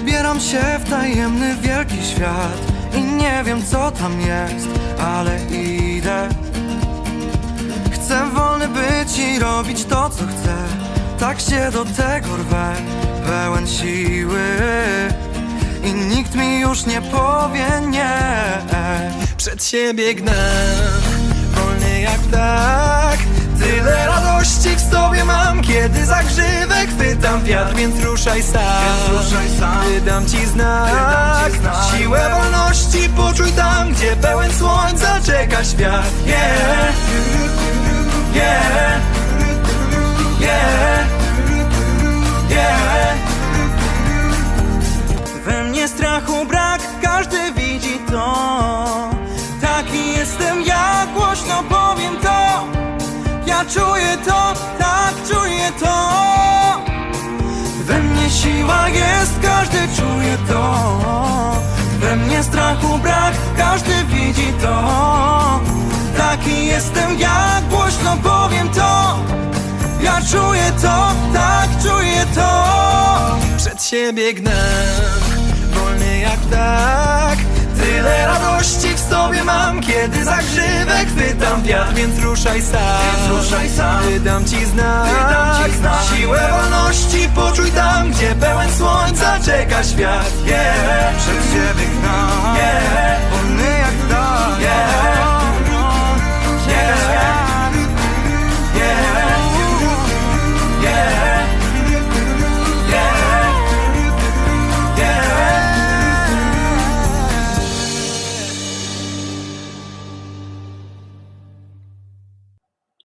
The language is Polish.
Wybieram się w tajemny wielki świat I nie wiem co tam jest, ale idę. Chcę wolny być i robić to co chcę. Tak się do tego rwę, pełen siły. I nikt mi już nie powie nie. Przed siebie gnę, wolny jak ptak. Tyle radości w sobie mam, kiedy zagrzywę chwytam wiatr Więc ruszaj sam, Więc ruszaj sam. Wydam ci znak, Wydam ci znak. Siłę wolności poczuj tam, gdzie pełen słońca czeka świat. Yeah, yeah, yeah, yeah We mnie strachu brak, każdy widzi to. Taki jestem ja, głośno powiem to. Ja czuję to, tak czuję to. We mnie siła jest, czuję to, tak czuję to. Przed siebie gnę, wolny jak ptak. Tyle radości w sobie mam, kiedy zagrzywę chwytam wiatr Więc ruszaj sam, Więc ruszaj sam. wydam ci znak, Wydam ci znak. Siłę wolności poczuj tam, gdzie pełen słońca czeka świat. Yeah, Przed siebie dach yeah